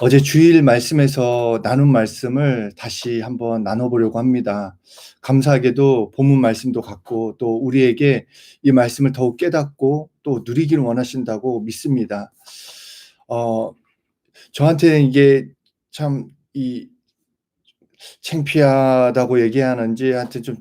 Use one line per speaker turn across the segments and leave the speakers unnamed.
어제 주일 말씀에서 나눈 말씀을 다시 한번 나눠보려고 합니다. 감사하게도 본문 말씀도 같고 또 우리에게 이 말씀을 더욱 깨닫고 또 누리기를 원하신다고 믿습니다. 어, 저한테는 이게 참 이 창피하다고 얘기하는지 하여튼 좀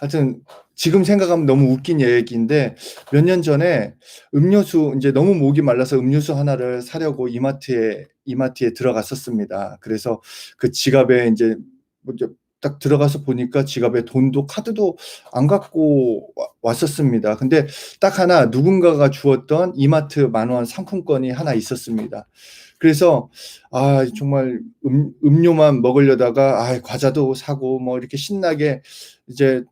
하여튼 지금 생각하면 너무 웃긴 얘기인데 몇 년 전에 음료수 이제 너무 목이 말라서 음료수 하나를 사려고 이마트에 이마트에 들어갔었습니다. 그래서 그 지갑에 인제 먼저 딱 들어가서 보니까 지갑에 돈도 카드도 안 갖고 와 왔었습니다. 근데 딱 하나 누군가가 주었던 이마트 만원 상품권이 하나 있었습니다. 그래서 아 정말 음 음료만 먹으려다가 아 과자도 사고 뭐 이렇게 신나게 이제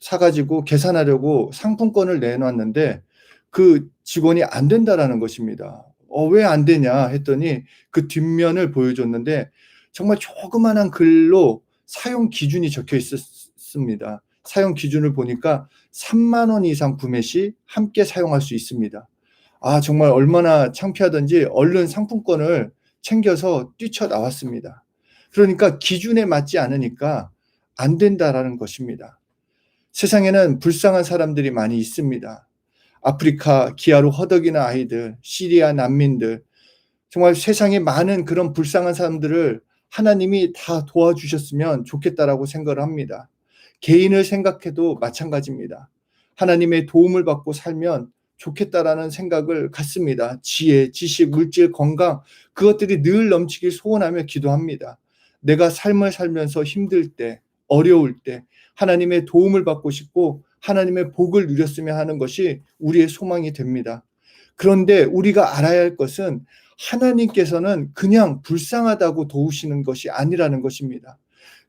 사 가지고 계산하려고 상품권을 내놨는데 그 직원이 "안 된다."라는 것입니다. "어 왜 안 되냐?" 했더니 그 뒷면을 보여줬는데 정말 조그마한 글로 사용 기준이 적혀 있었습니다. 사용 기준을 보니까 30,000원 이상 구매 시 함께 사용할 수 있습니다. 아 정말 얼마나 창피하던지 얼른 상품권을 챙겨서 뛰쳐나왔습니다. 그러니까 기준에 맞지 않으니까 "안 된다."라는 것입니다. 세상에는 불쌍한 사람들이 많이 있습니다. 아프리카 기아로 허덕이는 아이들, 시리아 난민들, 정말 세상에 많은 그런 불쌍한 사람들을 하나님이 다 도와주셨으면 좋겠다라고 생각을 합니다. 개인을 생각해도 마찬가지입니다. 하나님의 도움을 받고 살면 좋겠다라는 생각을 갖습니다. 지혜, 지식, 물질, 건강 그것들이 늘 넘치길 소원하며 기도합니다. 내가 삶을 살면서 힘들 때, 어려울 때 하나님의 도움을 받고 싶고 하나님의 복을 누렸으면 하는 것이 우리의 소망이 됩니다. 그런데 우리가 알아야 할 것은 하나님께서는 그냥 불쌍하다고 도우시는 것이 아니라는 것입니다.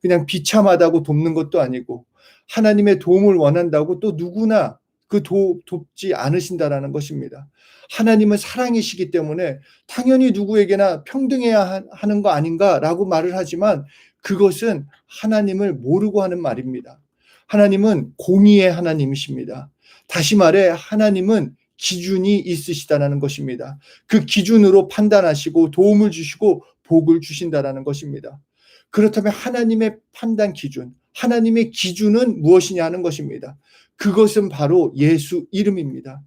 그냥 비참하다고 돕는 것도 아니고 하나님의 도움을 원한다고 또 누구나 그 도, 돕지 않으신다라는 것입니다. 하나님은 사랑이시기 때문에 당연히 누구에게나 평등해야 하는 거 아닌가라고 말을 하지만 그것은 하나님을 모르고 하는 말입니다. 하나님은 공의의 하나님이십니다. 다시 말해 하나님은 기준이 있으시다라는 것입니다. 그 기준으로 판단하시고 도움을 주시고 복을 주신다라는 것입니다. 그렇다면 하나님의 판단 기준, 하나님의 기준은 무엇이냐 하는 것입니다. 그것은 바로 예수 이름입니다.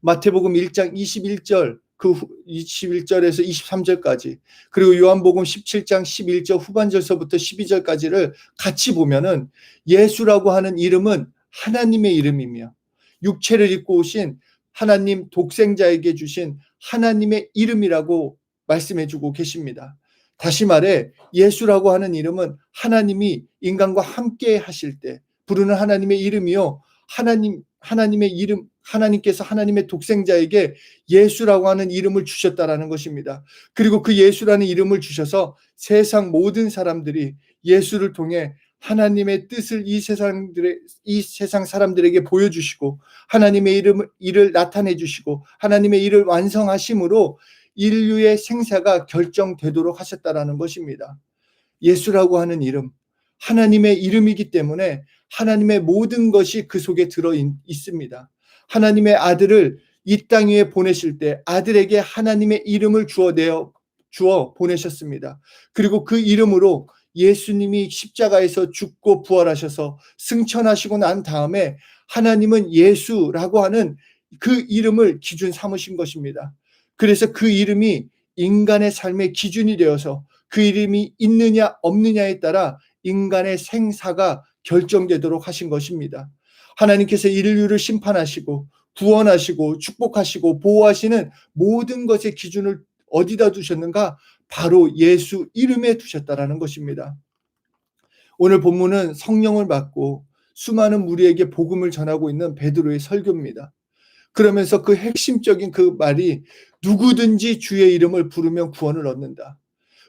마태복음 1장 21절 그 21절에서 23절까지 그리고 요한복음 17장 11절 후반절서부터 12절까지를 같이 보면은 예수라고 하는 이름은 하나님의 이름이며 육체를 입고 오신 하나님 독생자에게 주신 하나님의 이름이라고 말씀해 주고 계십니다. 다시 말해 예수라고 하는 이름은 하나님이 인간과 함께 하실 때 부르는 하나님의 이름이요 하나님 하나님의 이름 하나님께서 하나님의 독생자에게 예수라고 하는 이름을 주셨다라는 것입니다. 그리고 그 예수라는 이름을 주셔서 세상 모든 사람들이 예수를 통해 하나님의 뜻을 이 세상들의 이 세상 사람들에게 보여주시고 하나님의 이름을 일을 나타내 주시고 하나님의 일을 완성하심으로 인류의 생사가 결정되도록 하셨다라는 것입니다. 예수라고 하는 이름, 하나님의 이름이기 때문에 하나님의 모든 것이 그 속에 들어 있습니다. 하나님의 아들을 이 땅 위에 보내실 때 아들에게 하나님의 이름을 주어 내어 주어 보내셨습니다. 그리고 그 이름으로 예수님이 십자가에서 죽고 부활하셔서 승천하시고 난 다음에 하나님은 예수라고 하는 그 이름을 기준 삼으신 것입니다. 그래서 그 이름이 인간의 삶의 기준이 되어서 그 이름이 있느냐 없느냐에 따라 인간의 생사가 결정되도록 하신 것입니다. 하나님께서 인류를 심판하시고 구원하시고 축복하시고 보호하시는 모든 것의 기준을 어디다 두셨는가? 바로 예수 이름에 두셨다라는 것입니다. 오늘 본문은 성령을 받고 수많은 무리에게 복음을 전하고 있는 베드로의 설교입니다. 그러면서 그 핵심적인 그 말이 누구든지 주의 이름을 부르면 구원을 얻는다.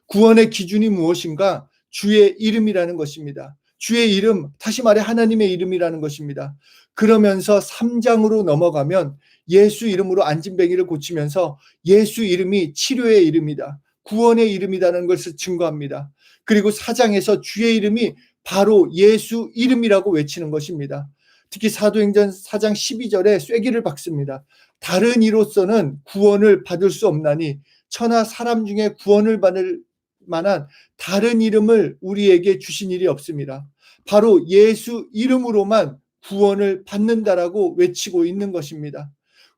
구원의 기준이 무엇인가? 주의 이름이라는 것입니다. 주의 이름, 다시 말해 하나님의 이름이라는 것입니다. 그러면서 3장으로 넘어가면 예수 이름으로 안진뱅이를 고치면서 예수 이름이 치료의 이름이다. 구원의 이름이라는 것을 증거합니다. 그리고 4장에서 주의 이름이 바로 예수 이름이라고 외치는 것입니다. 특히 사도행전 4장 12절에 쐐기를 박습니다. 다른 이로서는 구원을 받을 수 없나니 천하 사람 중에 구원을 받을 만한 다른 이름을 우리에게 주신 일이 없습니다. 바로 예수 이름으로만 구원을 받는다라고 외치고 있는 것입니다.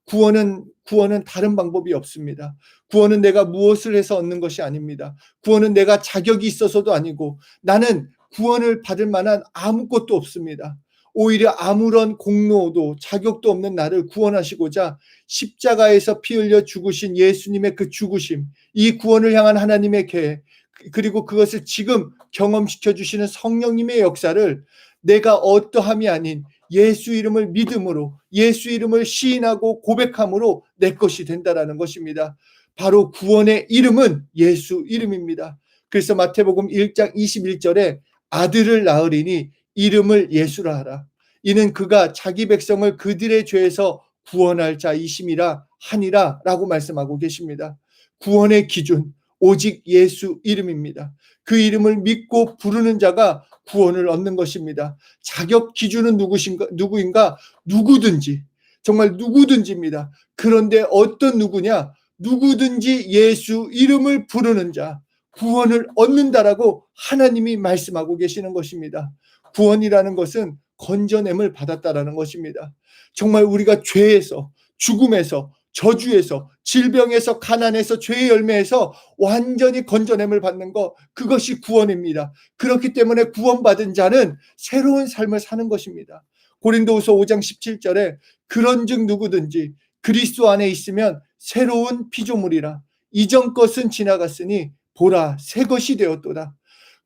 구원은 구원은 다른 방법이 없습니다. 구원은 내가 무엇을 해서 얻는 것이 아닙니다. 구원은 내가 자격이 있어서도 아니고 나는 구원을 받을 만한 아무것도 없습니다. 오히려 아무런 공로도 자격도 없는 나를 구원하시고자 십자가에서 피 흘려 죽으신 예수님의 그 죽으심, 이 구원을 향한 하나님의 계획, 그리고 그것을 지금 경험시켜 주시는 성령님의 역사를 내가 어떠함이 아닌 예수 이름을 믿음으로 예수 이름을 시인하고 고백함으로 내 것이 된다라는 것입니다. 바로 구원의 이름은 예수 이름입니다. 그래서 마태복음 1장 21절에 아들을 낳으리니 이름을 예수라 하라. 이는 그가 자기 백성을 그들의 죄에서 구원할 자이심이라 하니라 라고 말씀하고 계십니다. 구원의 기준 오직 예수 이름입니다. 그 이름을 믿고 부르는 자가 구원을 얻는 것입니다. 자격 기준은 누구신가 누구인가 누구든지 정말 누구든지입니다. 그런데 어떤 누구냐? 누구든지 예수 이름을 부르는 자 구원을 얻는다라고 하나님이 말씀하고 계시는 것입니다. 구원이라는 것은 건져냄을 받았다라는 것입니다. 정말 우리가 죄에서 죽음에서 저주에서 질병에서 가난에서 죄의 열매에서 완전히 건져냄을 받는 것 그것이 구원입니다. 그렇기 때문에 구원받은 자는 새로운 삶을 사는 것입니다. 고린도후서 5장 17절에 그런즉 누구든지 그리스도 안에 있으면 새로운 피조물이라 이전 것은 지나갔으니 보라 새 것이 되었도다.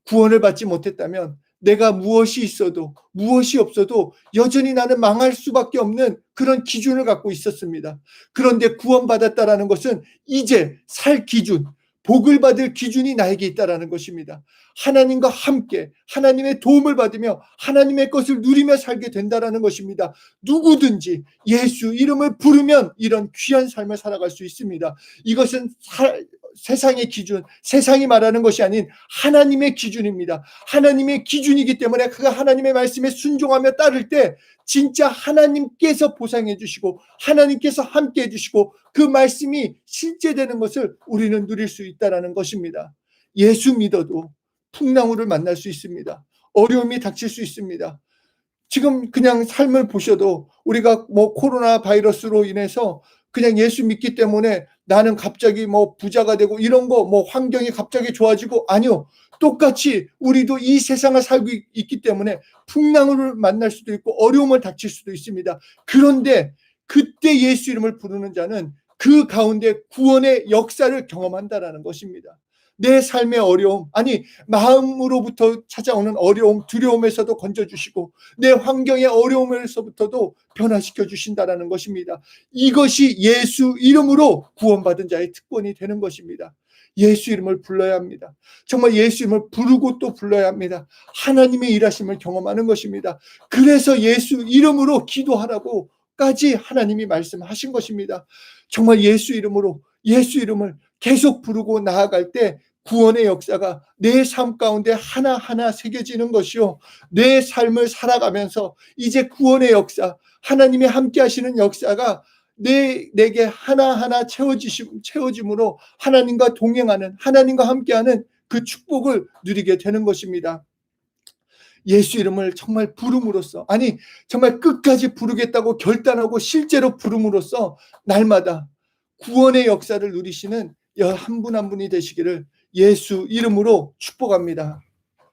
구원을 받지 못했다면 내가 무엇이 있어도 무엇이 없어도 여전히 나는 망할 수밖에 없는 그런 기준을 갖고 있었습니다. 그런데 구원받았다라는 것은 이제 살 기준, 복을 받을 기준이 나에게 있다라는 것입니다. 하나님과 함께 하나님의 도움을 받으며 하나님의 것을 누리며 살게 된다라는 것입니다. 누구든지 예수 이름을 부르면 이런 귀한 삶을 살아갈 수 있습니다. 이것은 사, 세상의 기준, 세상이 말하는 것이 아닌 하나님의 기준입니다. 하나님의 기준이기 때문에 그가 하나님의 말씀에 순종하며 따를 때 진짜 하나님께서 보상해 주시고 하나님께서 함께 해 주시고 그 말씀이 실제되는 것을 우리는 누릴 수 있다라는 것입니다. 예수 믿어도 풍랑우를 만날 수 있습니다. 어려움이 닥칠 수 있습니다. 지금 그냥 삶을 보셔도 우리가 뭐 코로나 바이러스로 인해서 그냥 예수 믿기 때문에 나는 갑자기 뭐 부자가 되고 이런 거 뭐 환경이 갑자기 좋아지고 아니요. 똑같이 우리도 이 세상을 살고 있기 때문에 풍랑을 만날 수도 있고 어려움을 닥칠 수도 있습니다. 그런데 그때 예수 이름을 부르는 자는 그 가운데 구원의 역사를 경험한다라는 것입니다. 내 삶의 어려움, 아니, 마음으로부터 찾아오는 어려움, 두려움에서도 건져주시고, 내 환경의 어려움에서부터도 변화시켜 주신다라는 것입니다. 이것이 예수 이름으로 구원받은 자의 특권이 되는 것입니다. 예수 이름을 불러야 합니다. 정말 예수 이름을 부르고 또 불러야 합니다. 하나님의 일하심을 경험하는 것입니다. 그래서 예수 이름으로 기도하라고까지 하나님이 말씀하신 것입니다. 정말 예수 이름으로 예수 이름을 계속 부르고 나아갈 때 구원의 역사가 내 삶 가운데 하나하나 새겨지는 것이요. 내 삶을 살아가면서 이제 구원의 역사, 하나님이 함께 하시는 역사가 내, 내게 하나하나 채워지심, 채워짐으로 하나님과 동행하는, 하나님과 함께하는 그 축복을 누리게 되는 것입니다. 예수 이름을 정말 부름으로써, 아니, 정말 끝까지 부르겠다고 결단하고 실제로 부름으로써 날마다 구원의 역사를 누리시는 한분한 분이 되시기를 예수 이름으로 축복합니다.